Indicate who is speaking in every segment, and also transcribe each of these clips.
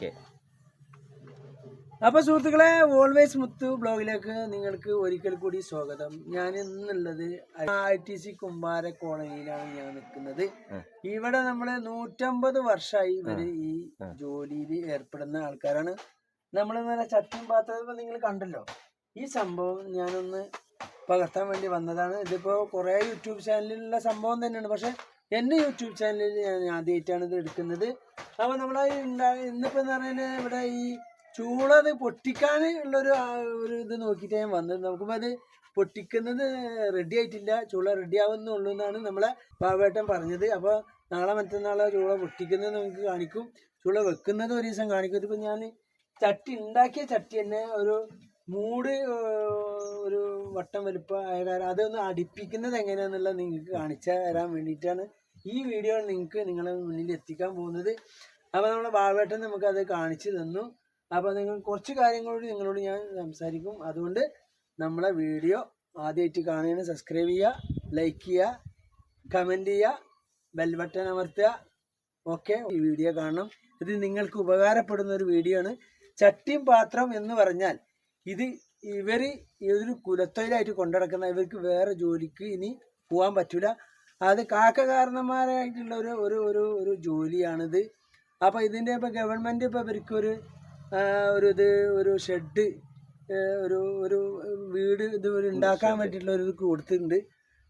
Speaker 1: Okay.
Speaker 2: അപ്പൊ സുഹൃത്തുക്കളെ always മുത്തു ബ്ലോഗിലേക്ക് നിങ്ങൾക്ക് ഒരിക്കൽ കൂടി സ്വാഗതം. ഞാൻ ഇന്നുള്ളത് ഐ ടി സി കുമ്പാര കോളനിയിലാണ് ഞാൻ നിൽക്കുന്നത്. ഇവിടെ നമ്മൾ നൂറ്റമ്പത് വർഷമായി ഇവർ ഈ ജോലിയിൽ ഏർപ്പെടുന്ന ആൾക്കാരാണ്. നമ്മൾ ഇന്നലെ ചട്ടിയും പാത്രവും നിങ്ങൾ കണ്ടല്ലോ. ഈ സംഭവം ഞാനൊന്ന് പകർത്താൻ വേണ്ടി വന്നതാണ്. ഇതിപ്പോ കുറേ യൂട്യൂബ് ചാനലിലുള്ള സംഭവം തന്നെയാണ്. പക്ഷെ എന്റെ യൂട്യൂബ് ചാനലിൽ ഞാൻ ആദ്യമായിട്ടാണ് ഇത് എടുക്കുന്നത്. അപ്പോൾ നമ്മൾ ഇന്നിപ്പോൾ എന്ന് പറഞ്ഞാൽ ഇവിടെ ഈ ചൂളത് പൊട്ടിക്കാൻ ഉള്ളൊരു ഒരു ഇത് നോക്കിയിട്ട് ഞാൻ വന്നത്. നമുക്കിപ്പോൾ അത് പൊട്ടിക്കുന്നത് റെഡി ആയിട്ടില്ല. ചൂള റെഡി ആവുന്നുള്ളൂ എന്നാണ് നമ്മളെ ബാബേട്ടൻ പറഞ്ഞത്. അപ്പോൾ നാളെ മറ്റന്നാളെ ചൂള പൊട്ടിക്കുന്നത് നമുക്ക് കാണിക്കും. ചൂള വെക്കുന്നത് ഒരു ദിവസം കാണിക്കും. ഇതിപ്പോൾ ഞാൻ ചട്ടി ഉണ്ടാക്കിയ ചട്ടി തന്നെ ഒരു മൂട് ഒരു വട്ടം വലുപ്പം അതൊന്ന് അടുപ്പിക്കുന്നത് എങ്ങനെയാണെന്നുള്ളത് നിങ്ങൾക്ക് കാണിച്ചു തരാൻ വേണ്ടിയിട്ടാണ് ഈ വീഡിയോ നിങ്ങൾക്ക് നിങ്ങളെ മുന്നിൽ എത്തിക്കാൻ പോകുന്നത്. അപ്പോൾ നമ്മളെ ബാബേട്ടൻ നമുക്കത് കാണിച്ചു തന്നു. അപ്പോൾ നിങ്ങൾ കുറച്ച് കാര്യങ്ങളോട് നിങ്ങളോട് ഞാൻ സംസാരിക്കും. അതുകൊണ്ട് നമ്മളെ വീഡിയോ ആദ്യമായിട്ട് കാണുകയാണ്. സബ്സ്ക്രൈബ് ചെയ്യുക ലൈക്ക് ചെയ്യുക കമന്റ് ചെയ്യുക ബെൽ ബട്ടൺ അമർത്തുക. ഓക്കെ ഈ വീഡിയോ കാണണം. ഇത് നിങ്ങൾക്ക് ഉപകാരപ്പെടുന്ന ഒരു വീഡിയോ ആണ്. ചട്ടിയും പാത്രം എന്ന് പറഞ്ഞാൽ ഇത് ഇവർ ഇതൊരു കുലത്തൊഴിലായിട്ട് കൊണ്ടുനടക്കുന്ന ഇവർക്ക് വേറെ ജോലിക്ക് ഇനി പോകാൻ പറ്റില്ല അത് കാക്ക കാരണന്മാരായിട്ടുള്ള ഒരു ഒരു ഒരു ഒരു ജോലിയാണിത്. അപ്പോൾ ഇതിന്റെ ഇപ്പോൾ ഗവൺമെന്റ് ഇപ്പോൾ ഇവർക്കൊരു ഒരു ഒരു ഇത് ഒരു ഷെഡ് ഒരു ഒരു വീട് ഇത് ഉണ്ടാക്കാൻ വേണ്ടിയിട്ടുള്ള ഒരു കൊടുത്തിട്ടുണ്ട്.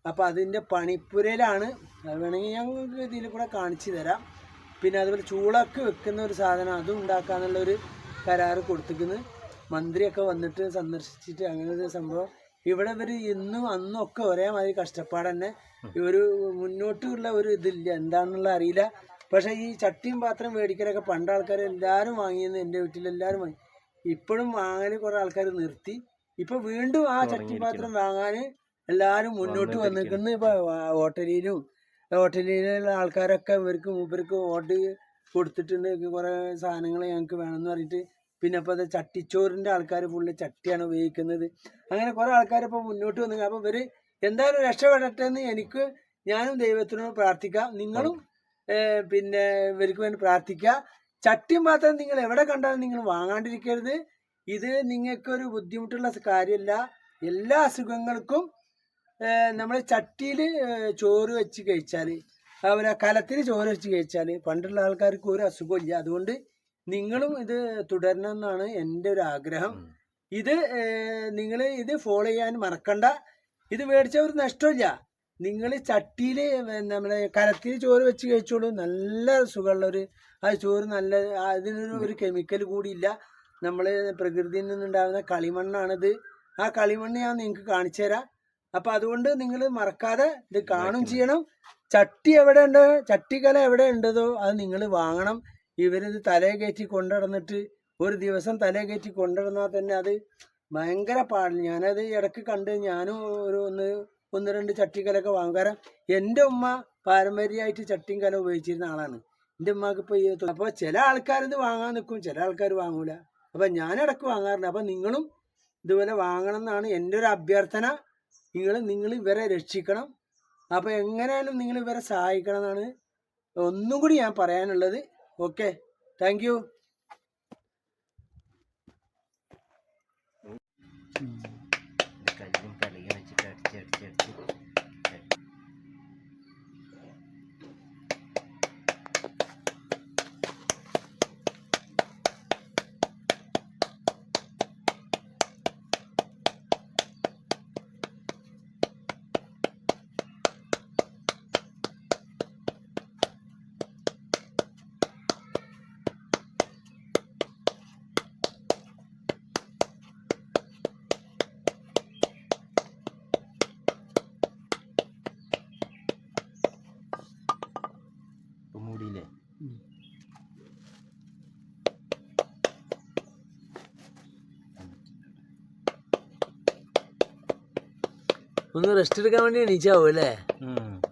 Speaker 2: അപ്പോൾ അതിന്റെ പണിപ്പുരയിലാണ്. അത് വേണമെങ്കിൽ ഞങ്ങൾക്ക് ഇതിൽ കൂടെ കാണിച്ചു തരാം. പിന്നെ അതുപോലെ ചൂളക്ക് വെക്കുന്ന ഒരു സാധനം അതും ഉണ്ടാക്കാന്നുള്ളൊരു കരാറ് കൊടുത്തിരിക്കുന്നു. മന്ത്രിയൊക്കെ വന്നിട്ട് സന്ദർശിച്ചിട്ട് അങ്ങനെ ഒരു സംഭവം ഇവിടെ ഇവർ ഇന്നും അന്നും ഒക്കെ ഒരേമാതിരി കഷ്ടപ്പാട് തന്നെ ഇവർ മുന്നോട്ടുള്ള ഒരു ഇതില്ല. എന്താണെന്നുള്ള അറിയില്ല. പക്ഷേ ഈ ചട്ടിയും പാത്രം മേടിക്കലൊക്കെ പണ്ട് ആൾക്കാർ എല്ലാവരും വാങ്ങിയെന്ന് എന്റെ വീട്ടിൽ എല്ലാവരും വാങ്ങി. ഇപ്പോഴും വാങ്ങാൻ കുറേ ആൾക്കാർ നിർത്തി. ഇപ്പൊ വീണ്ടും ആ ചട്ടി പാത്രം വാങ്ങാൻ എല്ലാവരും മുന്നോട്ട് വന്നിരിക്കുന്നു ഇപ്പൊ ഹോട്ടലിലും ഹോട്ടലിലുള്ള ആൾക്കാരൊക്കെ ഇവർക്ക് മൂപ്പർക്ക് ഓർഡർ കൊടുത്തിട്ടുണ്ട്. കുറേ സാധനങ്ങൾ ഞങ്ങൾക്ക് വേണമെന്ന് പറഞ്ഞിട്ട് പിന്നെ ഇപ്പോൾ അത് ചട്ടിച്ചോറിന്റെ ആൾക്കാർ ഫുള്ള് ചട്ടിയാണ് ഉപയോഗിക്കുന്നത്. അങ്ങനെ കുറേ ആൾക്കാർ ഇപ്പോൾ മുന്നോട്ട് വന്നു അപ്പോൾ ഇവർ എന്തായാലും രക്ഷപ്പെടട്ടെ എന്ന് എനിക്ക് ഞാനും ദൈവത്തിനോട് പ്രാർത്ഥിക്കാം. നിങ്ങളും പിന്നെ ഇവർക്ക് വേണ്ടി പ്രാർത്ഥിക്കുക. ചട്ടി മാത്രം നിങ്ങൾ എവിടെ കണ്ടാലും നിങ്ങൾ വാങ്ങാണ്ടിരിക്കരുത്. ഇത് നിങ്ങൾക്കൊരു ബുദ്ധിമുട്ടുള്ള കാര്യമല്ല. എല്ലാ അസുഖങ്ങൾക്കും നമ്മൾ ചട്ടിയിൽ ചോറ് വെച്ച് കഴിച്ചാൽ അതുപോലെ കലത്തിൽ ചോറ് വെച്ച് കഴിച്ചാൽ പണ്ടുള്ള ആൾക്കാർക്ക് ഒരു അസുഖമില്ല അതുകൊണ്ട് നിങ്ങളും ഇത് തുടരണം എന്നാണ് എന്റെ ഒരു ആഗ്രഹം. ഇത് നിങ്ങൾ ഇത് ഫോളോ ചെയ്യാൻ മറക്കണ്ട. ഇത് മേടിച്ച ഒരു നഷ്ടമില്ല നിങ്ങൾ ചട്ടിയിൽ നമ്മുടെ കലത്തിൽ ചോറ് വെച്ച് കഴിച്ചോളൂ. നല്ല സുഖമുള്ളൊരു ആ ചോറ് നല്ല അതിനൊരു ഒരു കെമിക്കൽ കൂടിയില്ല. നമ്മൾ പ്രകൃതിയിൽ നിന്നുണ്ടാകുന്ന കളിമണ്ണാണിത്. ആ കളിമണ്ണ് ഞാൻ നിങ്ങൾക്ക് കാണിച്ചു തരാം. അപ്പം അതുകൊണ്ട് നിങ്ങൾ മറക്കാതെ ഇത് കാണും ചെയ്യണം. ചട്ടി എവിടെ ഉണ്ട്? ചട്ടിക്കല എവിടെ ഉണ്ടതോ അത് നിങ്ങൾ വാങ്ങണം. ഇവരിത് തലേ കയറ്റി കൊണ്ടുനടന്നിട്ട് ഒരു ദിവസം തലേ കയറ്റി കൊണ്ടുനടന്നാൽ തന്നെ അത് ഭയങ്കര പാടില്ല ഞാനത് ഇടയ്ക്ക് കണ്ട് ഞാനും ഒരു ഒന്ന് ഒന്ന് രണ്ട് ചട്ടിക്കലൊക്കെ വാങ്ങും. കാരണം എന്റെ ഉമ്മ പാരമ്പര്യമായിട്ട് ചട്ടിയും കല ഉപയോഗിച്ചിരുന്ന ആളാണ്. എന്റെ ഉമ്മക്ക് ഇപ്പോൾ ഈ അപ്പോൾ ചില ആൾക്കാർ ഇത് വാങ്ങാൻ നിൽക്കും ചില ആൾക്കാർ വാങ്ങൂല. അപ്പം ഞാൻ ഇടയ്ക്ക് വാങ്ങാറുണ്ട്. അപ്പം നിങ്ങളും ഇതുപോലെ വാങ്ങണം എന്നാണ് എന്റെ ഒരു അഭ്യർത്ഥന. നിങ്ങൾ നിങ്ങൾ ഇവരെ രക്ഷിക്കണം. അപ്പോൾ എങ്ങനെയാലും നിങ്ങൾ ഇവരെ സഹായിക്കണം എന്നാണ് ഒന്നും കൂടി ഞാൻ പറയാനുള്ളത്. ഓക്കെ താങ്ക് യു ഒന്ന് റെസ്റ്റ് എടുക്കാൻ വേണ്ടി എണീച്ചാവും അല്ലേ?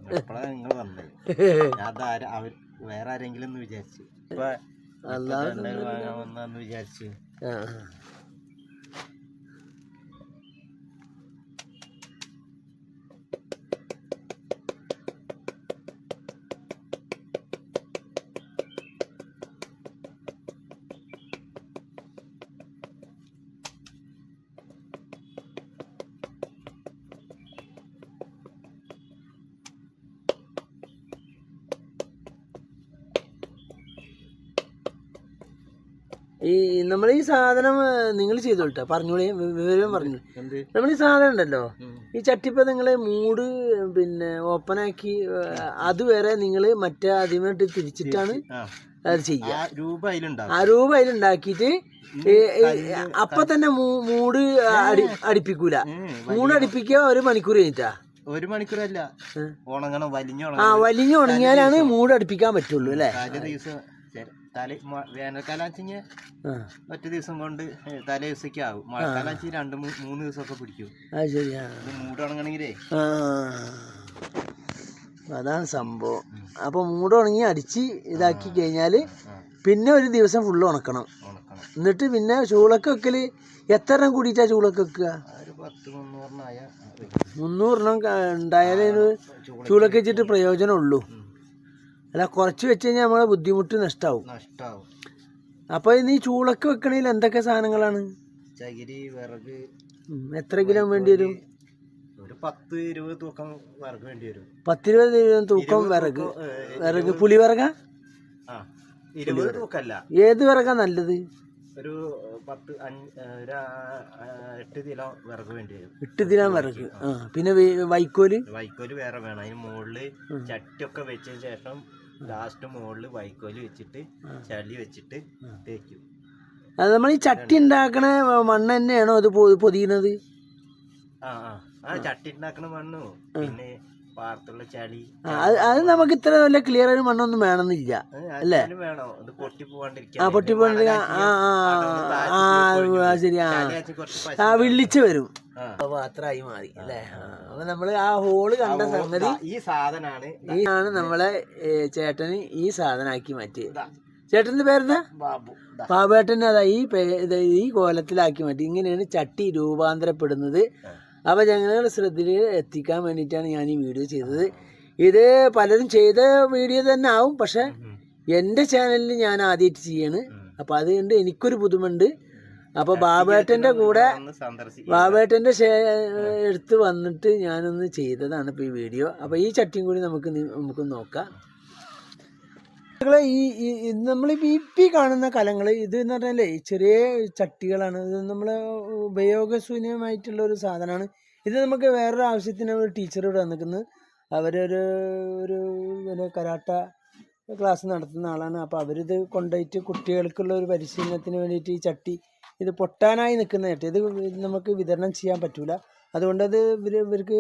Speaker 1: നിങ്ങൾ വേറെ ആരെങ്കിലും വിചാരിച്ചു. വിചാരിച്ചു.
Speaker 2: ഈ നമ്മൾ ഈ സാധനം നിങ്ങൾ ചെയ്തോട്ടെ പറഞ്ഞോളി വി- വിവരം പറഞ്ഞു നമ്മൾ ഈ സാധനം ഉണ്ടല്ലോ. ഈ ചട്ടിപ്പ നിങ്ങൾ മൂട് പിന്നെ ഓപ്പണാക്കി അതുവരെ നിങ്ങൾ മറ്റേ ആദ്യമായിട്ട് തിരിച്ചിട്ടാണ് അത് ചെയ്യുക.
Speaker 1: ആ രൂപ
Speaker 2: അതിലുണ്ടാക്കിയിട്ട് അപ്പൊ തന്നെ മൂട് അടി അടിപ്പിക്കൂല. മൂട് അടിപ്പിക്കുക ഒരു മണിക്കൂർ കഴിഞ്ഞിട്ടാ.
Speaker 1: ഒരു മണിക്കൂറല്ല. ഉണങ്ങണം വലിഞ്ഞു
Speaker 2: ആ
Speaker 1: ഉണങ്ങണം.
Speaker 2: വലിഞ്ഞു ഉണങ്ങിയാലാണ് മൂട് അടുപ്പിക്കാൻ പറ്റുള്ളൂ അല്ലേ?
Speaker 1: തലേ വേനൽക്കാലം വെച്ചെങ്കിൽ
Speaker 2: ആ.
Speaker 1: ഒറ്റ ദിവസം കൊണ്ട് തല ദിവസത്തേക്ക് ആവും. മഴക്കാലം വെച്ചാൽ രണ്ട് മൂന്ന് ദിവസമൊക്കെ പിടിക്കും.
Speaker 2: മൂടണങ്ങണെങ്കിലേ.
Speaker 1: ഇത്
Speaker 2: അതാണ് സംഭവം. അപ്പൊ മൂട് ഉണങ്ങി അടിച്ച് ഇതാക്കി
Speaker 1: കഴിഞ്ഞാൽ
Speaker 2: പിന്നെ ഒരു ദിവസം ഫുള്ള് ഉണക്കണം. എന്നിട്ട് പിന്നെ ചൂളൊക്കെ വെക്കൽ എത്ര എണ്ണം കൂടിയിട്ടാ ചൂളൊക്കെ വെക്കുക മുന്നൂറെണ്ണം ഉണ്ടായാലേ ചൂളൊക്കെ വെച്ചിട്ട് പ്രയോജനമുള്ളൂ. അല്ല കുറച്ച് വെച്ച് കഴിഞ്ഞാൽ നമ്മളെ ബുദ്ധിമുട്ട് നഷ്ടാവും.
Speaker 1: നഷ്ടാവും.
Speaker 2: അപ്പൊ നീ ഈ ചൂളൊക്കെ വെക്കണേൽ എന്തൊക്കെ സാധനങ്ങളാണ്?
Speaker 1: ചകിരി വിറക്.
Speaker 2: എത്ര കിലോ വേണ്ടി വരും?
Speaker 1: ഒരു പത്ത് ഇരുപത് തൂക്കം വിറക് വേണ്ടി വരും.
Speaker 2: പത്തിരുപത് കിലോ തൂക്കം വിറക്. വിറക് പുളി വിറക?
Speaker 1: ഇരുപത് തൂക്കല്ല.
Speaker 2: ഏത് വിറകാ നല്ലത്?
Speaker 1: ഒരു പത്ത് ഒരു എട്ട് കിലോ വിറക് വേണ്ടി വരും.
Speaker 2: എട്ട് കിലോ വിറക്. ആ പിന്നെ വൈക്കോൽ?
Speaker 1: വൈക്കോൽ വേറെ വേണം. അതിന് മുകളിൽ ചട്ടിയൊക്കെ വെച്ചതിന് ശേഷം ലാസ്റ്റ് മുകളിൽ വൈക്കോൽ വെച്ചിട്ട് ചളി വെച്ചിട്ട് തേക്കും.
Speaker 2: അത് നമ്മൾ ഈ ചട്ടി ഉണ്ടാക്കണ മണ്ണ് തന്നെയാണോ അത് പൊതിയുന്നത്?
Speaker 1: ആ ആ. ചട്ടി ഉണ്ടാക്കണ മണ്ണ്? പിന്നെ ചളി
Speaker 2: അത് നമുക്ക് ഇത്ര നല്ല ക്ലിയർ ആയിട്ട് മണ്ണൊന്നും വേണമെന്നില്ല
Speaker 1: അല്ലേ?
Speaker 2: ആ പൊട്ടി പോകാണ്ടിരിക്കാൻ ആ ആ ശരി ആ. വിളിച്ചു വരും. ആയി മാറി അല്ലേ? അപ്പൊ നമ്മൾ ആ ഹോൾ കണ്ട സംഗതി
Speaker 1: ഈ സാധനാണ്.
Speaker 2: ഈ ആണ് നമ്മളെ ചേട്ടന് ഈ സാധനാക്കി മാറ്റിയത്. ചേട്ടന്റെ പേരെന്താ?
Speaker 1: ബാബു.
Speaker 2: ബാബേട്ടൻ അതാ ഈ ഈ കോലത്തിലാക്കി മാറ്റി. ഇങ്ങനെയാണ് ചട്ടി രൂപാന്തരപ്പെടുന്നത്. അപ്പൊ ഞങ്ങളുടെ ശ്രദ്ധയിൽ എത്തിക്കാൻ വേണ്ടിയിട്ടാണ് ഞാൻ ഈ വീഡിയോ ചെയ്തത്. ഇത് പലരും ചെയ്ത വീഡിയോ തന്നെ ആവും പക്ഷെ എന്റെ ചാനലിൽ ഞാൻ ആദ്യമായിട്ട് ചെയ്യാണ്. അപ്പോൾ അതുകൊണ്ട് എനിക്കൊരു പുതുമുണ്ട് അപ്പോൾ ബാബേട്ടന്റെ കൂടെ ബാബേട്ടന്റെ ഷേ എടുത്ത് വന്നിട്ട് ഞാനൊന്ന് ചെയ്തതാണ് ഇപ്പോൾ ഈ വീഡിയോ. അപ്പോൾ ഈ ചട്ടിയും കൂടി നമുക്ക് നമുക്ക് നോക്കാം. ഈ ഈ ബി പി ഈ കാണുന്ന കലങ്ങൾ ഇത് എന്ന് പറഞ്ഞാലേ ചെറിയ ചട്ടികളാണ്. ഇത് നമ്മൾ ഉപയോഗശൂന്യമായിട്ടുള്ള ഒരു സാധനമാണ്. ഇത് നമുക്ക് വേറൊരു ആവശ്യത്തിന് ഒരു ടീച്ചർ ഇവിടെ വന്നിരിക്കുന്നത് അവരൊരു ഒരു പിന്നെ കരാട്ട ക്ലാസ് നടത്തുന്ന ആളാണ്. അപ്പോൾ അവരിത് കൊണ്ടുപോയിട്ട് കുട്ടികൾക്കുള്ള ഒരു പരിശീലനത്തിന് വേണ്ടിയിട്ട് ഈ ചട്ടി ഇത് പൊട്ടാനായി നിൽക്കുന്ന ചട്ടി ഇത് നമുക്ക് വിതരണം ചെയ്യാൻ പറ്റൂല. അതുകൊണ്ട് അത് ഇവർ ഇവർക്ക്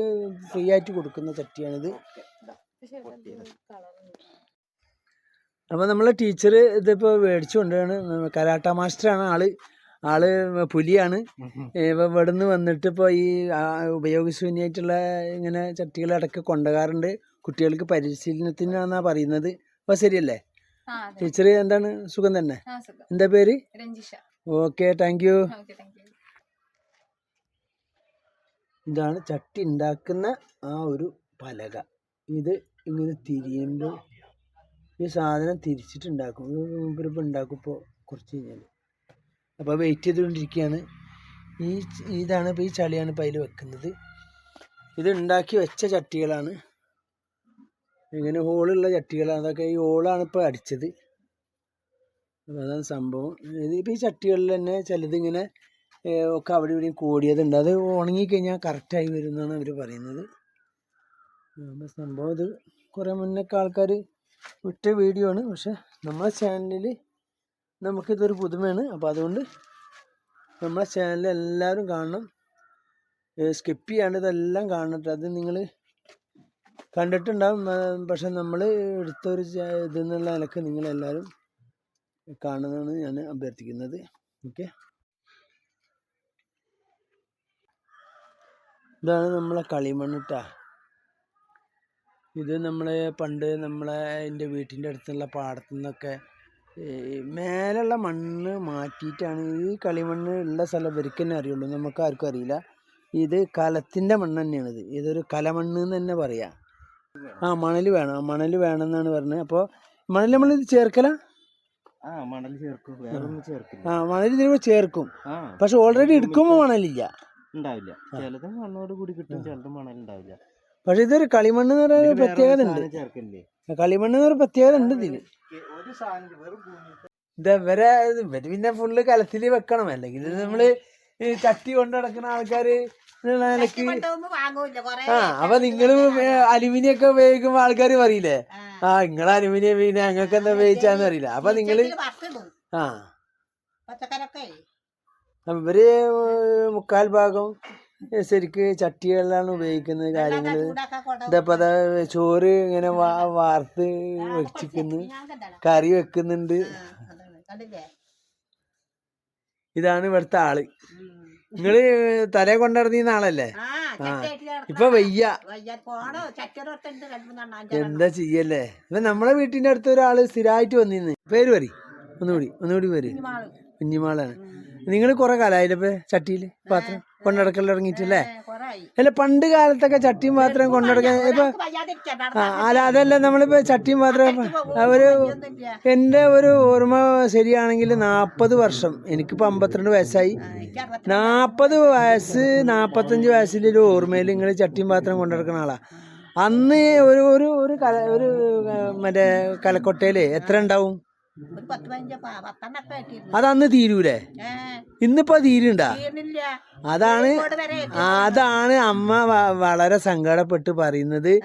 Speaker 2: ഫ്രീ ആയിട്ട് കൊടുക്കുന്ന ചട്ടിയാണിത്. അപ്പോൾ നമ്മളെ ടീച്ചർ ഇതിപ്പോൾ മേടിച്ചു കൊണ്ടാണ് കരാട്ട മാസ്റ്ററാണ് ആൾ. ആൾ പുലിയാണ്. ഇപ്പം ഇവിടുന്ന് വന്നിട്ട് ഇപ്പോൾ ഈ ഉപയോഗശൂന്യായിട്ടുള്ള ഉപയോഗശൂന്യമായിട്ടുള്ള ഇങ്ങനെ ഇടയ്ക്ക് കൊണ്ടുപോകാറുണ്ട് കുട്ടികൾക്ക് പരിശീലനത്തിനാണെന്നാണ് പറയുന്നത്. അപ്പോൾ ശരിയല്ലേ?
Speaker 3: ആ
Speaker 2: ടീച്ചർ എന്താണ്? സുഖം തന്നെ? എന്താ പേര്?
Speaker 3: രഞ്ജിഷ.
Speaker 2: ഓക്കെ താങ്ക് യു ഇതാണ് ചട്ടി ഉണ്ടാക്കുന്ന ആ ഒരു പലക. ഇത് ഇങ്ങനെ തിരിയുമ്പോൾ ഈ സാധനം തിരിച്ചിട്ടുണ്ടാക്കും. ഇപ്പം ഉണ്ടാക്കും ഇപ്പോൾ കുറച്ച് കഴിഞ്ഞാൽ അപ്പോൾ വെയിറ്റ് ചെയ്തുകൊണ്ടിരിക്കുകയാണ്. ഈ ഇതാണ് ഇപ്പോൾ ഈ ചളിയാണ് ഇപ്പോൾ അതിൽ വെക്കുന്നത്. ഇത് ഉണ്ടാക്കി വെച്ച ചട്ടികളാണ്. ഇങ്ങനെ ഹോളുള്ള ചട്ടികളാണ്. അതൊക്കെ ഈ ഹോളാണ് ഇപ്പോൾ അടിച്ചത്. അപ്പോൾ അതാണ് സംഭവം. ഇതിപ്പോൾ ഈ ചട്ടികളിൽ തന്നെ ചിലതിങ്ങനെ ഒക്കെ അവിടെ ഇവിടെയും കൂടിയതുണ്ട്. അത് ഉണങ്ങിക്കഴിഞ്ഞാൽ കറക്റ്റായി വരും എന്നാണ് അവർ പറയുന്നത്. അപ്പോൾ സംഭവം ഇത് കുറേ മുന്നൊക്കെ ആൾക്കാർ വിട്ട വീഡിയോ ആണ്. പക്ഷെ നമ്മളെ ചാനലിൽ നമുക്കിതൊരു പുതുമയാണ്. അപ്പോൾ അതുകൊണ്ട് നമ്മളെ ചാനൽ എല്ലാവരും കാണണം. സ്കിപ്പ് ചെയ്യാണ്ട് ഇതെല്ലാം കാണട്ടെ. ട്ടോ. അത് നിങ്ങൾ കണ്ടിട്ടുണ്ടാവും. ആ, പക്ഷെ നമ്മൾ എടുത്തൊരു ഇതെന്നുള്ള നിലയ്ക്ക് നിങ്ങളെല്ലാവരും കാണുന്നതാണ് ഞാൻ അഭ്യർത്ഥിക്കുന്നത്. ഓക്കെ ഇതാണ് നമ്മളെ കളിമണ്ണിട്ട. ഇത് നമ്മളെ പണ്ട് നമ്മളെ എന്റെ വീട്ടിന്റെ അടുത്തുള്ള പാടത്തു നിന്നൊക്കെ മേലുള്ള മണ്ണ് മാറ്റിയിട്ടാണ് ഈ കളിമണ്ണ് ഉള്ള സ്ഥലം ഇവർക്ക് തന്നെ അറിയുള്ളൂ. നമുക്ക് ആർക്കും അറിയില്ല. ഇത് കലത്തിന്റെ മണ്ണ് തന്നെയാണിത് ഇതൊരു കലമണ്ണ് എന്ന് തന്നെ പറയാം. ആ മണൽ വേണം. മണൽ വേണമെന്നാണ് പറഞ്ഞത്. അപ്പോൾ മണൽ നമ്മളിത് ചേർക്കല?
Speaker 1: മണൽ ചേർക്കും. വേറെ ഒന്നും ചേർക്കില്ല.
Speaker 2: ആ മണൽ ഇതിലൂടെ ചേർക്കും. പക്ഷെ ഓൾറെഡി എടുക്കുമ്പോൾ മണലില്ല.
Speaker 1: ഉണ്ടാവില്ല. ചിലത് മണ്ണോട് കൂടി കിട്ടും ചിലത് മണൽ ഉണ്ടാവില്ല.
Speaker 2: പക്ഷെ ഇതൊരു കളിമണ്ണ് എന്ന് പറയുന്ന ഒരു പ്രത്യേകത ഉണ്ട്. കളിമണ്ണ് എന്ന് പറയുന്ന പ്രത്യേകത ഉണ്ട് ഇതിന് ഇത് ഇവരെ ഇവർ പിന്നെ ഫുള്ള് കലത്തിൽ വെക്കണം. അല്ലെങ്കിൽ ഇത് നമ്മൾ ചട്ടി കൊണ്ട് നടക്കുന്ന ആൾക്കാര് ആ അപ്പൊ നിങ്ങൾ അലുമിനിയം ഒക്കെ ഉപയോഗിക്കുമ്പോ ആൾക്കാര് പറയില്ലേ?
Speaker 3: ആ.
Speaker 2: നിങ്ങളെ അലുമിനിയം പിന്നെ ഞങ്ങൾക്ക് എന്താ ഉപയോഗിച്ചാന്ന് അറിയില്ല. അപ്പൊ
Speaker 3: നിങ്ങൾ
Speaker 2: ആ. ഇവർ മുക്കാൽ ഭാഗം ശരിക്ക് ചട്ടികളിലാണ് ഉപയോഗിക്കുന്നത്
Speaker 3: കാര്യങ്ങൾ.
Speaker 2: ഇതപ്പോ അതാ ചോറ് ഇങ്ങനെ വാർത്ത് വെച്ചിക്കുന്നു. കറി വെക്കുന്നുണ്ട്. ഇതാണ് ഇവിടുത്തെ
Speaker 3: ആൾ.
Speaker 2: നിങ്ങൾ തലേ കൊണ്ടിറങ്ങിയ ആളല്ലേ. ഇപ്പൊ വയ്യ. എന്താ ചെയ്യല്ലേ? ഇപ്പൊ നമ്മളെ വീട്ടിന്റെ അടുത്ത് ഒരാൾ സ്ഥിരമായിട്ട് വന്നിന്ന്. പേര് പറ ഒന്നുകൂടി ഒന്നുകൂടി പേര്.
Speaker 3: മാൾ
Speaker 2: കുഞ്ഞിമാളാണ്. നിങ്ങൾ കുറെ കാലായില്ലേ ഇപ്പൊ ചട്ടിയിൽ? പാത്രം കൊണ്ടടക്കൽ തുടങ്ങിയിട്ടല്ലേ? അല്ല പണ്ട് കാലത്തൊക്കെ ചട്ടിയും പാത്രം കൊണ്ടടക്കാൻ ഇപ്പൊ അല്ല അതല്ല നമ്മളിപ്പോ ചട്ടിയും പാത്രം
Speaker 3: അവർ.
Speaker 2: എന്റെ ഒരു ഓർമ്മ ശരിയാണെങ്കിൽ നാപ്പത് വർഷം. എനിക്കിപ്പോ അമ്പത്തിരണ്ട് വയസ്സായി. നാപ്പത് വയസ്സ് നാപ്പത്തഞ്ച് വയസ്സിലൊരു ഒരു ഓർമ്മയിൽ നിങ്ങൾ ചട്ടിയും പാത്രം കൊണ്ടടക്കുന്ന ആളാ. അന്ന് ഒരു ഒരു ഒരു കല ഒരു മറ്റേ കലക്കൊട്ടയിൽ എത്ര ഉണ്ടാവും?
Speaker 3: ഒരു പത്ത് പതിനഞ്ച് പ- പത്തെണ്ണൊക്കെ ആയിട്ടിരുന്നു
Speaker 2: അത് തീരൂലേ? ഇന്നിപ്പോ തീരുണ്ടാ? അതാണ്. അതാണ് അമ്മ വളരെ സങ്കടപ്പെട്ട് പറയുന്നത്.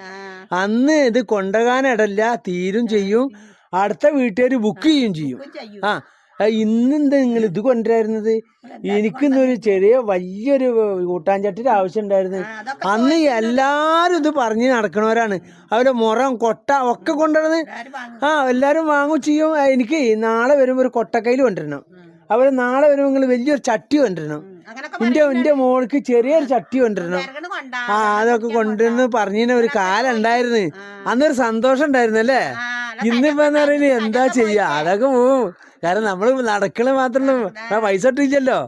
Speaker 2: അന്ന് ഇത് കൊണ്ടുപോകാനിടല്ല തീരും ചെയ്യും. അടുത്ത വീട്ടുകാർ ബുക്ക് ചെയ്യും ചെയ്യും. ആ, ഇന്നെന്താ നിങ്ങൾ ഇത് കൊണ്ടുവരുന്നത് എനിക്കിന്നൊരു ചെറിയ വലിയൊരു കൂട്ടാഞ്ചട്ടിന് ആവശ്യം ഉണ്ടായിരുന്നു അന്ന് എല്ലാരും ഇത് പറഞ്ഞ് നടക്കണവരാണ്. അവരെ മുറം കൊട്ട ഒക്കെ കൊണ്ടുവരുന്നത്. ആ എല്ലാരും വാങ്ങും ചെയ്യും. എനിക്ക് നാളെ വരുമ്പോ ഒരു കൊട്ടക്കയിൽ കൊണ്ടുവരണം. അവർ നാളെ വരുമ്പോ നിങ്ങൾ വലിയൊരു ചട്ടി കൊണ്ടുവരണം. എന്റെ എന്റെ മോൾക്ക് ചെറിയൊരു ചട്ടി കൊണ്ടുവരണം.
Speaker 3: വിറകണ് കൊണ്ടാ.
Speaker 2: ആ അതൊക്കെ കൊണ്ടുവന്ന് പറഞ്ഞിന് ഒരു കാലം ഉണ്ടായിരുന്നു. അന്നൊരു സന്തോഷം ഉണ്ടായിരുന്നു അല്ല, ഇന്നിപ്പോ എന്താ ചെയ്യാ? അതൊക്കെ പോവും. കാരണം നമ്മൾ നടക്കണ മാത്രമല്ല ആ പൈസ ഇട്ടില്ലല്ലോ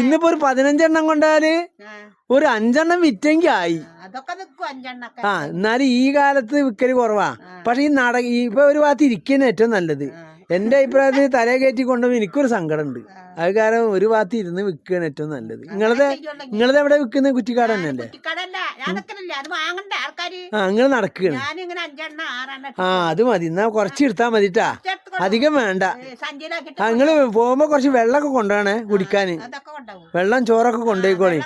Speaker 2: ഇന്നിപ്പോ ഒരു പതിനഞ്ചെണ്ണം
Speaker 3: കൊണ്ടാൽ
Speaker 2: ഒരു അഞ്ചെണ്ണം വിറ്റെങ്കി ആയി ആ എന്നാലും ഈ കാലത്ത് വിൽക്കൽ കുറവാ. പക്ഷെ ഈ നട ഇപ്പൊ ഒരു ഭാഗത്ത് ഇരിക്കുന്ന ഏറ്റവും നല്ലത്. എന്റെ അഭിപ്രായത്തിൽ തലേ കയറ്റി കൊണ്ടുപോകുമ്പോൾ എനിക്കൊരു സങ്കടം ഉണ്ട് അത് കാരണം ഒരു ഭാഗത്ത് ഇരുന്ന് വിൽക്കുകയാണ് ഏറ്റവും നല്ലത്. നിങ്ങളത്. നിങ്ങളത് എവിടെ വിൽക്കുന്ന കുറ്റിക്കാട് തന്നെയല്ലേ?
Speaker 3: അല്ലേ
Speaker 2: ആ നിങ്ങൾ നടക്കുകയാണ്. ആ അത് മതി. എന്നാ കുറച്ച് എടുത്താ മതിട്ടാ. അധികം വേണ്ട. ആ നിങ്ങൾ പോകുമ്പോ കുറച്ച് വെള്ളമൊക്കെ കൊണ്ടുപോകണേ
Speaker 3: കുടിക്കാൻ
Speaker 2: വെള്ളം ചോറൊക്കെ കൊണ്ടുപോയിക്കോളി.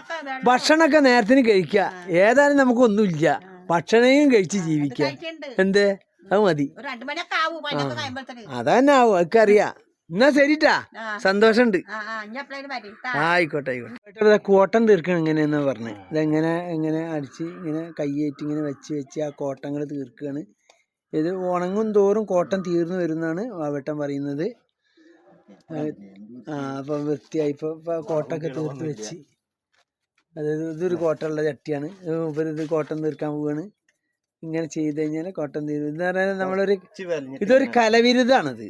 Speaker 2: ഭക്ഷണമൊക്കെ നേരത്തിന് കഴിക്കുക. ഏതായാലും നമുക്കൊന്നുമില്ല. ഭക്ഷണയും കഴിച്ച് ജീവിക്കാം എന്തേ? അത് മതി. അതന്നെ ആവും അതൊക്കെ അറിയാം എന്നാ ശരിട്ടാ. സന്തോഷണ്ട്. ആയിക്കോട്ടെ ആയിക്കോട്ടെ. കോട്ടം തീർക്കണം എങ്ങനെയെന്ന് പറഞ്ഞ്. ഇതെങ്ങനെ എങ്ങനെ അടിച്ച് ഇങ്ങനെ കയ്യേറ്റ് ഇങ്ങനെ വെച്ച് വെച്ച് ആ കോട്ടങ്ങൾ തീർക്കുകയാണ് ഇത് ഉണങ്ങും തോറും കോട്ടൻ തീർന്നു വരുന്നാണ് വാവട്ടം പറയുന്നത്. ആ അപ്പം വൃത്തിയായി ഇപ്പൊ കോട്ടൊക്കെ തീർത്ത് വെച്ച്. അതായത് ഇതൊരു കോട്ടുള്ള ചട്ടിയാണ്. ഇവരിത് ഇത് കോട്ടൻ തീർക്കാൻ പോവാണ്. ഇങ്ങനെ ചെയ്ത് കഴിഞ്ഞാൽ കോട്ടൺ തീരും. എന്ന് പറഞ്ഞാൽ നമ്മളൊരു ഇതൊരു കലവിരുതാണത്.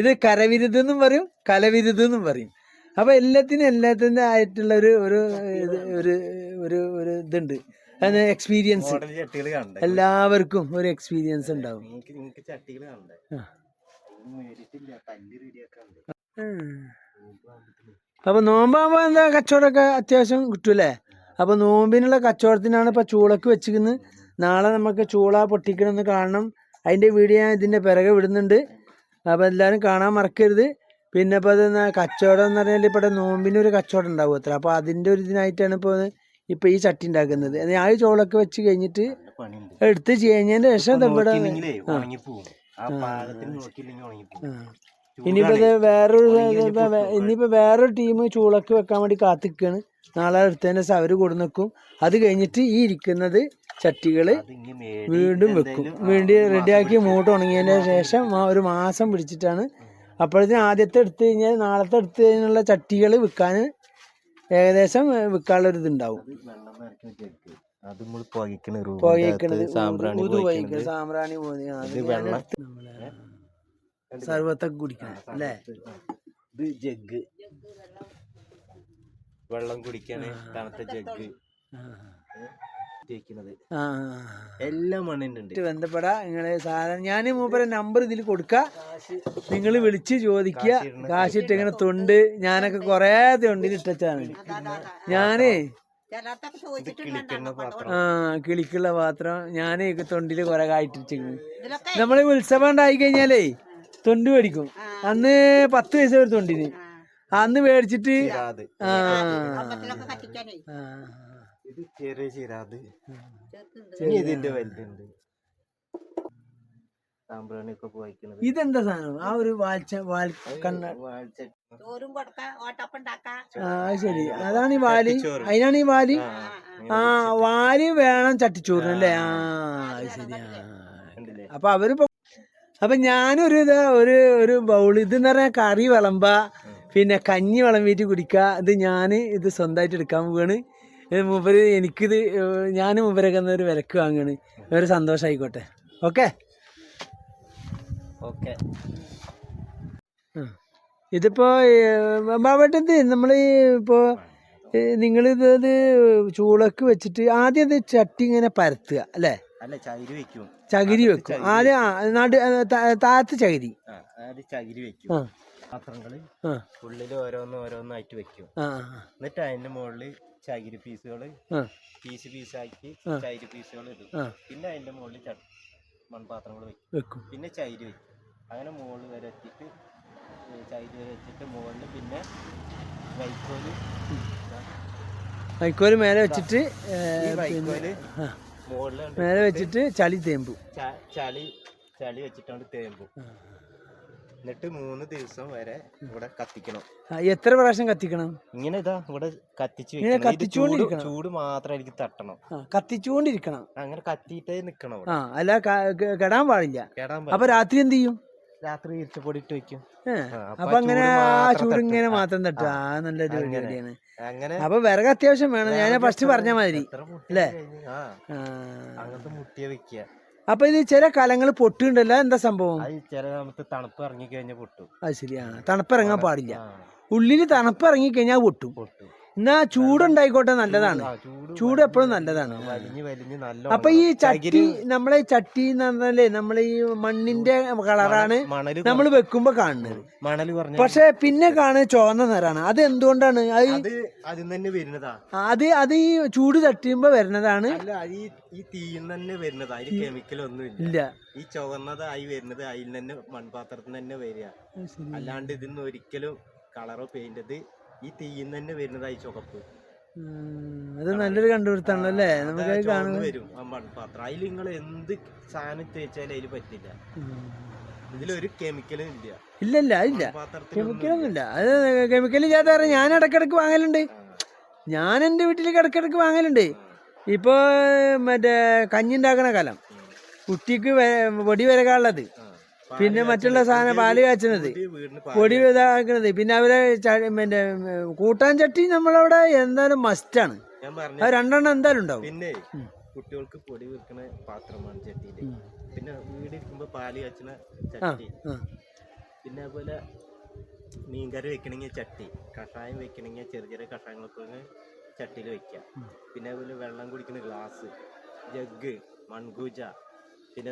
Speaker 2: ഇത് കരവിരുത് എന്നും പറയും കലവിരുത് എന്നും പറയും അപ്പൊ എല്ലാത്തിനും എല്ലാത്തിന്റെ ആയിട്ടുള്ള ഒരു ഒരു ഒരു ഒരു ഒരു ഇതുണ്ട്. എക്സ്പീരിയൻസ് എല്ലാവർക്കും ഒരു എക്സ്പീരിയൻസ് ഉണ്ടാവും. അപ്പൊ നോമ്പാകുമ്പോ എന്താ കച്ചവടമൊക്കെ അത്യാവശ്യം കിട്ടൂലേ അപ്പൊ നോമ്പിനുള്ള കച്ചവടത്തിനാണ് ഇപ്പൊ ചൂളക്ക് വെച്ചിരിക്കുന്നത്. നാളെ നമുക്ക് ചൂള പൊട്ടിക്കണമെന്ന് കാണണം. അതിന്റെ വീഡിയോ ഞാൻ ഇതിന്റെ പിറകെ വിടുന്നുണ്ട്. അപ്പോൾ എല്ലാവരും കാണാൻ മറക്കരുത്. പിന്നെ ഇപ്പോൾ അത് കച്ചവടം എന്ന് പറഞ്ഞാൽ ഇപ്പോൾ നോമ്പിന് ഒരു കച്ചവടം ഉണ്ടാവും അത്ര. അപ്പോൾ അതിന്റെ ഒരു ഇതിനായിട്ടാണ് ഇപ്പോൾ ഇപ്പോൾ ഈ ചട്ടി ഉണ്ടാക്കുന്നത്. ഈ ചോളൊക്കെ വെച്ച് കഴിഞ്ഞിട്ട് എടുത്ത് കഴിഞ്ഞതിന്റെ ശേഷം ഇവിടെ
Speaker 1: ഇനിയിപ്പോൾ ആ.
Speaker 2: വേറൊരു ഇനിയിപ്പോൾ വേറൊരു ടീം ചൂളൊക്കെ വെക്കാൻ വേണ്ടി കാത്തിക്കാണ്. നാളെ എടുത്തതിന്റെ ശേഷം അവർ കൊടു നിൽക്കും അത് കഴിഞ്ഞിട്ട് ഈ ഇരിക്കുന്നത്
Speaker 1: ചട്ടികൾ
Speaker 2: വീണ്ടും വെക്കും. വീണ്ടും റെഡിയാക്കി മൂട്ട് ഉണങ്ങിയതിന് ശേഷം ആ ഒരു മാസം പിടിച്ചിട്ടാണ്. അപ്പോഴത്തേന് ആദ്യത്തെ എടുത്തു കഴിഞ്ഞാൽ നാളത്തെ എടുത്തു കഴിഞ്ഞുള്ള ചട്ടികൾ വിൽക്കാൻ ഏകദേശം വിൽക്കാനുള്ള ഒരു ഇതുണ്ടാവും. പുകയ്ക്കണത്
Speaker 1: സാമ്പ്രാണി
Speaker 2: സർവത്തൊക്കെ കുടിക്കണം അല്ലേ?
Speaker 1: ഇത് ജഗ്. വെള്ളം കുടിക്കാന് തണുത്ത ജഗ്. എല്ലാ മണ്ണിന്റെ
Speaker 2: ബന്ധപ്പെടാ. നിങ്ങളെ സാധനം ഞാൻ മൂപ്പരെ നമ്പർ ഇതിൽ കൊടുക്ക. നിങ്ങൾ വിളിച്ച് ചോദിക്കുക കാശിട്ട് ഇങ്ങനെ തൊണ്ട്. ഞാനൊക്കെ കൊറേ തൊണ്ടിൽ ഇട്ടാണ് ഞാനേ ആ കിളിക്കുള്ള പാത്രം. ഞാൻ തൊണ്ടിൽ കൊറേ കായിട്ടിരിക്കുന്നു
Speaker 3: നമ്മൾ
Speaker 2: നമ്മൾ ഉത്സവം ഉണ്ടായി കഴിഞ്ഞാലേ തൊണ്ട് മേടിക്കും. അന്ന് പത്ത് പൈസ ഒരു തൊണ്ടിന്. അന്ന് മേടിച്ചിട്ട്.
Speaker 1: ഇത് ചെറിയ ചിരാത്.
Speaker 3: ചേർത്തുണ്ട്
Speaker 1: ഇനി ഇതിന്റെ വലുതുണ്ട്. സാമ്പ്രാണിയൊക്കെ പോയിക്കുന്നത്
Speaker 2: ഇതെന്താ സാധനം? ആ ഒരു വാൽച്ച ആ ശരി. അതാണ് ഈ വാലി. അതിനാണ് ഈ വാലി?
Speaker 1: ആ,
Speaker 2: വാലി വേണം ചട്ടിച്ചോറിന് അല്ലേ? ആ ശരി? അപ്പൊ അവരിപ്പോ അപ്പൊ ഞാനൊരു ഇത് ഒരു ഒരു ബൗൾ. ഇതെന്ന് പറഞ്ഞ കറി വിളമ്പ. പിന്നെ കഞ്ഞി വിളമ്പിയിട്ട് കുടിക്കുക ഇത് ഞാൻ ഇത് സ്വന്തമായിട്ട് എടുക്കാൻ പോവാണ്. മൂപ്പര് എനിക്കിത് ഞാൻ മൂപ്പരൊക്കെ ഒരു വിലക്ക് വാങ്ങാണ്. ഒരു സന്തോഷമായിക്കോട്ടെ ഓക്കെ?
Speaker 1: ഓക്കെ.
Speaker 2: ഇതിപ്പോ ബാബട്ടത്ത് നമ്മൾ ഇപ്പോ നിങ്ങളിത് ഇത് ചൂളക്ക് വെച്ചിട്ട് ആദ്യം ഇത് ചട്ടി ഇങ്ങനെ പരത്തുക അല്ലേ?
Speaker 1: അല്ല ചകിരി വെക്കും.
Speaker 2: ചകിരി വെക്കും. ആദ്യം നടു താഴത്ത് ചകിരി.
Speaker 1: ചകിരി വെക്കും.
Speaker 2: പാത്രങ്ങൾ
Speaker 1: ഉള്ളിൽ ഓരോന്ന് ഓരോന്നായിട്ട് വെക്കും. എന്നിട്ട് അതിന്റെ മുകളിൽ ചകിരി പീസുകൾ
Speaker 2: ആ.
Speaker 1: പീസ് പീസാക്കി. ചകിരി പീസുകൾ ഇടും. പിന്നെ അതിന്റെ മുകളിൽ മൺപാത്രങ്ങൾ വെക്കും. പിന്നെ ചകിരി വെക്കും. അങ്ങനെ മുകളിൽ വരെ എത്തിയിട്ട് ചകിരി വരെ എത്തിയിട്ട് മുകളിൽ പിന്നെ വൈക്കോൽ
Speaker 2: വൈക്കോൽ മേലെ വെച്ചിട്ട് വൈക്കോൽ
Speaker 1: മുകളിൽ
Speaker 2: മേലെ വെച്ചിട്ട് ചളി തേമ്പു.
Speaker 1: ചളി ചളി വെച്ചിട്ടാണ് തേമ്പും. എന്നിട്ട് മൂന്ന് ദിവസം വരെ ഇവിടെ കത്തിക്കണം.
Speaker 2: എത്ര പ്രാവശ്യം കത്തിക്കണം?
Speaker 1: ഇങ്ങനെ ഇതാ ഇവിടെ കത്തിച്ചു ചൂട്
Speaker 2: കത്തിച്ചുകൊണ്ടിരിക്കണം.
Speaker 1: ചൂട് മാത്രം എനിക്ക് തട്ടണം.
Speaker 2: കത്തിച്ചുകൊണ്ടിരിക്കണം.
Speaker 1: അങ്ങനെ കത്തിയിട്ടേ നിക്കണം
Speaker 2: അല്ല കെടാൻ പാടില്ല. അപ്പൊ രാത്രി എന്ത് ചെയ്യും?
Speaker 1: രാത്രി ഇരുച്ചപ്പൊടി ഇട്ട് വെക്കും അപ്പൊ
Speaker 2: അങ്ങനെ ആ ചൂട് ഇങ്ങനെ മാത്രം.
Speaker 1: ആ
Speaker 2: നല്ലൊരു. പരിപാടിയാണ്
Speaker 1: അങ്ങനെ.
Speaker 2: അപ്പൊ വിറക് അത്യാവശ്യം വേണം. ഞാൻ ഫസ്റ്റ് പറഞ്ഞ മാതിരി. അല്ലേ?
Speaker 1: അങ്ങനത്തെ മുട്ടിയ വെക്കുക.
Speaker 2: അപ്പൊ ഇത് ചില കലങ്ങൾ പൊട്ടുണ്ടല്ലോ. എന്താ സംഭവം?
Speaker 1: ചില സമയത്ത് തണുപ്പ് ഇറങ്ങി കഴിഞ്ഞാൽ പൊട്ടും.
Speaker 2: അത് ശരിയാണ് തണുപ്പിറങ്ങാൻ പാടില്ല.
Speaker 1: ആ,
Speaker 2: ഉള്ളിൽ തണുപ്പ് ഇറങ്ങി കഴിഞ്ഞാൽ പൊട്ടും.
Speaker 1: പൊട്ടും.
Speaker 2: എന്നാ ചൂടുണ്ടായിക്കോട്ടെ നല്ലതാണ്.
Speaker 1: ചൂട്
Speaker 2: എപ്പോഴും നല്ലതാണ്. അപ്പൊ ഈ ചട്ടി നമ്മളെ ഈ ചട്ടി എന്ന് പറഞ്ഞാലേ നമ്മൾ ഈ മണ്ണിന്റെ കളറാണ് നമ്മൾ വെക്കുമ്പോ കാണുന്നത്. പക്ഷെ പിന്നെ കാണുന്നത് ചുവന്ന നിറാണ് അത് എന്തുകൊണ്ടാണ്? അത്
Speaker 1: അത്
Speaker 2: അത് അത് ഈ ചൂട് തട്ടിയുമ്പോ വരുന്നതാണ്.
Speaker 1: ഈ തീയിൽ തന്നെ വരുന്നതാ. അതിൽ കെമിക്കൽ ഒന്നും ഇല്ല. ഈ ചുവന്നതായി വരുന്നത്. അതിൽ തന്നെ മൺപാത്രത്തിൽ തന്നെ വരിക. അല്ലാണ്ട് ഇതിന്ന് ഒരിക്കലും കളറോ പെയിന്റ് ഈ തീയിൽ തന്നെ വരുന്നതായി ചുവപ്പ്
Speaker 2: അത് നല്ലൊരു കണ്ടുപിടുത്താണല്ലോ അല്ലേ? നമുക്ക്
Speaker 1: വരും ആ മൺപാത്രം. അതിൽ നിങ്ങൾ എന്ത് സാധനം തേച്ചാലും അതിൽ പറ്റില്ല. ഇതിലൊരു കെമിക്കലും ഇല്ല.
Speaker 2: ഇല്ലല്ല ഇല്ല. കെമിക്കലൊന്നുമില്ല അത് കെമിക്കൽ ഇല്ലാത്ത ഞാൻ ഇടക്കിടക്ക് വാങ്ങലുണ്ട്. ഞാൻ എന്റെ വീട്ടിലേക്ക് ഇടക്കിടക്ക് വാങ്ങലുണ്ട്. ഇപ്പോൾ മറ്റേ കഞ്ഞി ഉണ്ടാക്കണ കാലം കുട്ടിക്ക് വെ- പൊടി വരകാനുള്ളത്. പിന്നെ മറ്റുള്ള സാധനം പാൽ കാച്ചുന്നത്.
Speaker 1: വീടിന്
Speaker 2: പൊടി ഇതാക്കണത് പിന്നെ അവരെ പിന്നെ കൂട്ടാൻ ചട്ടി നമ്മളവിടെ എന്തായാലും മസ്റ്റാണ് അത് രണ്ടെണ്ണം എന്തായാലും ഉണ്ടാവും.
Speaker 1: പിന്നെ കുട്ടികൾക്ക് പൊടി വീർക്കണ പാത്രമാണ് ചട്ടിയിൽ. പിന്നെ വീടിരിക്കുമ്പോ പാൽ കാച്ചണ ചട്ടി. പിന്നെ അതുപോലെ മീൻകറി വെക്കണമെങ്കിൽ ചട്ടി. കഷായം വെക്കണമെങ്കിൽ ചെറിയ ചെറിയ കഷായങ്ങളൊക്കെ ചട്ടിയിൽ വെക്കാം. പിന്നെ അതുപോലെ വെള്ളം കുടിക്കുന്ന ഗ്ലാസ് ജഗ് മൺകൂജ പിന്നെ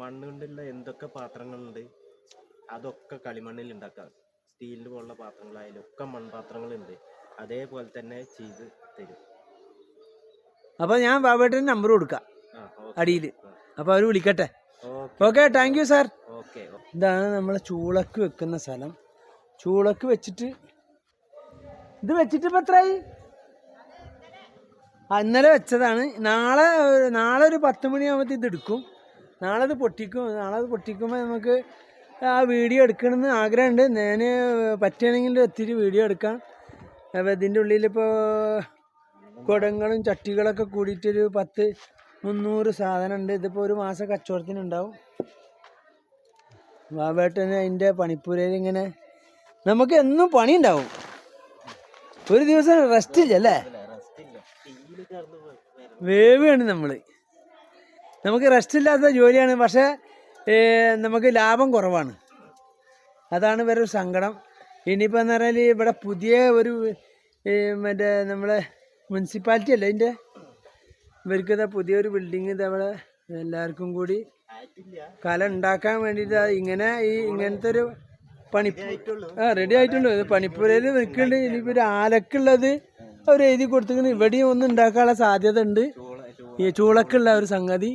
Speaker 1: മണ്ണ് കൊണ്ടുള്ള എന്തൊക്കെ പാത്രങ്ങളുണ്ട്? അതൊക്കെ കളിമണ്ണിൽ ഉണ്ടാക്കാം. സ്റ്റീലിന്റെ പോലുള്ള പാത്രങ്ങളായാലും ഒക്കെ മൺപാത്രങ്ങളുണ്ട്. അതേപോലെ തന്നെ ചെയ്ത് തരും.
Speaker 2: അപ്പോൾ ഞാൻ ബാബേട്ടന് നമ്പർ കൊടുക്കാം. അടിയിൽ. അപ്പോൾ അവർ വിളിക്കട്ടെ.
Speaker 1: Okay.
Speaker 2: Thank you sir
Speaker 1: okay
Speaker 2: ഇതാണ് നമ്മളെ ചൂളക്ക് വെക്കുന്ന സ്ഥലം. ചൂളക്ക് വെച്ചിട്ട് ഇത് വെച്ചിട്ട് ഇപ്പം എത്രയായി ഇന്നലെ വെച്ചതാണ്. നാളെ നാളെ ഒരു പത്ത് മണിയാകുമ്പോൾ ഇത് എടുക്കും. നാളെ അത് പൊട്ടിക്കും നാളെ അത് പൊട്ടിക്കുമ്പോൾ നമുക്ക് ആ വീഡിയോ എടുക്കണമെന്ന് ആഗ്രഹമുണ്ട്. ഞാൻ പറ്റുകയാണെങ്കിൽ ഒത്തിരി വീഡിയോ എടുക്കാം. അപ്പോൾ ഇതിന്റെ ഉള്ളിലിപ്പോൾ കുടങ്ങളും ചട്ടികളൊക്കെ കൂടിയിട്ടൊരു പത്ത് മുന്നൂറ് സാധനം ഉണ്ട് ഇതിപ്പോൾ ഒരു മാസം കച്ചവടത്തിനുണ്ടാവും. ബാബേട്ടന് അതിന്റെ പണിപ്പുരയിൽ ഇങ്ങനെ നമുക്ക് എന്നും പണി ഉണ്ടാവും ഒരു ദിവസം റെസ്റ്റ് ഇല്ല അല്ലേ? വേവാണ് നമ്മൾ നമുക്ക് റെസ്റ്റ് ഇല്ലാത്ത ജോലിയാണ് പക്ഷേ നമുക്ക് ലാഭം കുറവാണ്. അതാണ് ഇവരെ സങ്കടം. ഇനിയിപ്പോൾ എന്ന് പറഞ്ഞാൽ ഇവിടെ പുതിയ ഒരു മറ്റേ നമ്മളെ മുനിസിപ്പാലിറ്റി അല്ലേ അതിന്റെ ഇവർക്ക് ഇതാ പുതിയൊരു ബിൽഡിങ് ഇത് എല്ലാവർക്കും കൂടി കല ഉണ്ടാക്കാൻ വേണ്ടിയിട്ട് ഇങ്ങനെ ഈ ഇങ്ങനത്തെ ഒരു പണി ആ റെഡി ആയിട്ടുള്ളൂ ഇത് പണിപ്പുരയിൽ നിൽക്കുന്നുണ്ട്. ഇനിയിപ്പോൾ ഒരു ആലക്കുള്ളത് അവർ എഴുതി കൊടുത്തിങ്ങനെ ഇവിടെയും ഒന്നും ഉണ്ടാക്കാനുള്ള സാധ്യത ഉണ്ട്. ഈ ചൂളക്കുള്ള ഒരു സംഗതി.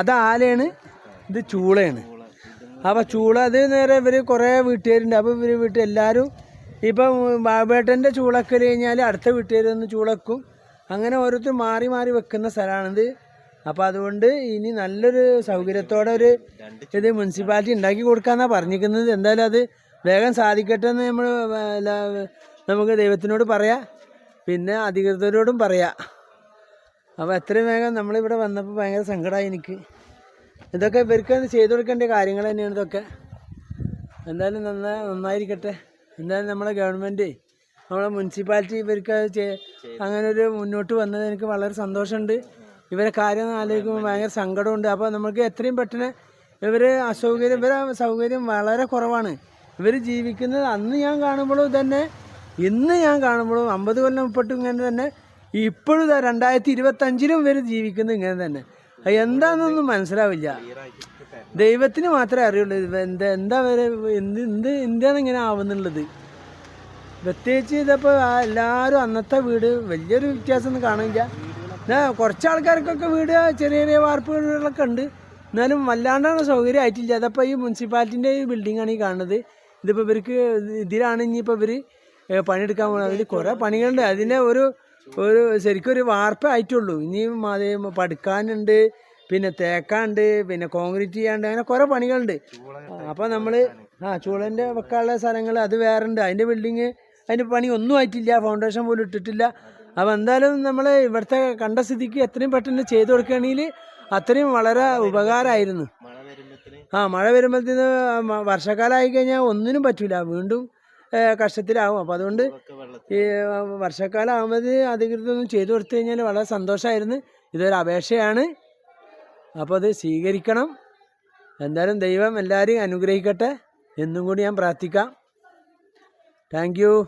Speaker 2: അത് ആലയാണ് ഇത് ചൂളയാണ്.
Speaker 1: ചോള
Speaker 2: അപ്പോൾ ചൂള അത് നേരെ ഇവർ കുറേ വീട്ടുകാരുണ്ട്. അപ്പോൾ ഇവർ വീട്ടിൽ എല്ലാവരും ഇപ്പം ബാബേട്ടന്റെ ചൂളക്കൽ കഴിഞ്ഞാൽ അടുത്ത വീട്ടുകാർ ഒന്ന് ചൂളക്കും. അങ്ങനെ ഓരോരുത്തർ മാറി മാറി വെക്കുന്ന സ്ഥലമാണിത്. അപ്പോൾ അതുകൊണ്ട് ഇനി നല്ലൊരു സൗകര്യത്തോടെ ഒരു ഇത് മുനിസിപ്പാലിറ്റി ഉണ്ടാക്കി കൊടുക്കാമെന്നാണ് പറഞ്ഞിരിക്കുന്നത്. എന്തായാലും അത് വേഗം സാധിക്കട്ടെ എന്ന് നമ്മൾ നമുക്ക് ദൈവത്തിനോട് പറയാം. പിന്നെ അധികൃതരോടും പറയാം. അപ്പോൾ എത്രയും വേഗം നമ്മളിവിടെ വന്നപ്പോൾ ഭയങ്കര സങ്കടമായി എനിക്ക്. ഇതൊക്കെ ഇവർക്ക് ചെയ്തു കൊടുക്കേണ്ട കാര്യങ്ങൾ തന്നെയാണ് ഇതൊക്കെ. എന്തായാലും നന്നാ നന്നായിരിക്കട്ടെ. എന്തായാലും നമ്മളെ ഗവൺമെന്റ് നമ്മളെ മുനിസിപ്പാലിറ്റി ഇവർക്ക് അങ്ങനെ ഒരു മുന്നോട്ട് വന്നത് എനിക്ക് വളരെ സന്തോഷമുണ്ട്. ഇവരെ കാര്യം ആലോചിക്കുമ്പോൾ ഭയങ്കര സങ്കടമുണ്ട്. അപ്പോൾ നമുക്ക് എത്രയും പെട്ടെന്ന് ഇവർ അസൗകര്യം ഇവരെ സൗകര്യം വളരെ കുറവാണ്. ഇവർ ജീവിക്കുന്നത് അന്ന് ഞാൻ കാണുമ്പോഴും തന്നെ ഇന്ന് ഞാൻ കാണുമ്പോഴും അമ്പത് കൊല്ലം മുപ്പട്ടും ഇങ്ങനെ തന്നെ ഇപ്പോഴും രണ്ടായിരത്തി ഇരുപത്തഞ്ചിലും ഇവർ ജീവിക്കുന്നത് ഇങ്ങനെ തന്നെ. എന്താണെന്നൊന്നും മനസ്സിലാവില്ല. ദൈവത്തിന് മാത്രമേ അറിയുള്ളൂ. എന്താ എന്താ വരെ എന്ത് എന്ത് എന്താണ് ഇങ്ങനെ ആവുന്നുള്ളത്? പ്രത്യേകിച്ച് ഇതപ്പോൾ എല്ലാവരും അന്നത്തെ വീട് വലിയൊരു വ്യത്യാസമൊന്നും കാണില്ല കുറച്ച് ആൾക്കാർക്കൊക്കെ വീട് ചെറിയ ചെറിയ വാർപ്പ് വീടുകളൊക്കെ ഉണ്ട്. എന്നാലും വല്ലാണ്ടാണ് സൗകര്യം ആയിട്ടില്ല അതപ്പോൾ ഈ മുനിസിപ്പാലിറ്റിന്റെ ബിൽഡിങ്ങാണ് ഈ കാണുന്നത്. ഇതിപ്പോൾ ഇവർക്ക് ഇതിലാണ് ഇനിയിപ്പോൾ ഇവർ പണിയെടുക്കാൻ പോകുന്നത് അതിൽ കുറേ പണികളുണ്ട്. അതിനെ ഒരു ഒരു ശരിക്കും ഒരു വാർപ്പേ ആയിട്ടുള്ളൂ. ഇനിയും അതേ പടുക്കാനുണ്ട് പിന്നെ തേക്കാണ്ട് പിന്നെ കോൺക്രീറ്റ് ചെയ്യാണ്ട് അങ്ങനെ കുറേ പണികളുണ്ട്. അപ്പോൾ നമ്മൾ ആ ചൂളന്റെ വെക്കാനുള്ള സ്ഥലങ്ങൾ അത് വേറെ ഉണ്ട് അതിന്റെ ബിൽഡിങ് അതിന്റെ പണി ഒന്നും ആയിട്ടില്ല ഫൗണ്ടേഷൻ പോലും ഇട്ടിട്ടില്ല. അപ്പോൾ എന്തായാലും നമ്മൾ ഇവിടുത്തെ കണ്ട സ്ഥിതിക്ക് എത്രയും പെട്ടെന്ന് ചെയ്തു കൊടുക്കുകയാണെങ്കിൽ അത്രയും വളരെ ഉപകാരമായിരുന്നു. ആ മഴ വരുമ്പോഴത്തേന് വർഷക്കാലം ആയി കഴിഞ്ഞാൽ ഒന്നിനും പറ്റില്ല വീണ്ടും കഷ്ടത്തിലാവും. അപ്പോൾ അതുകൊണ്ട് ഈ വർഷക്കാലം ആകുമ്പോൾ അധികൃതരൊന്നും ചെയ്തു കൊടുത്തു കഴിഞ്ഞാൽ വളരെ സന്തോഷമായിരുന്നു ഇതൊരു അപേക്ഷയാണ്. അപ്പോൾ അത് സ്വീകരിക്കണം. എന്തായാലും ദൈവം എല്ലാവരെയും അനുഗ്രഹിക്കട്ടെ. എന്നും കൂടി ഞാൻ പ്രാർത്ഥിക്കാം. Thank you.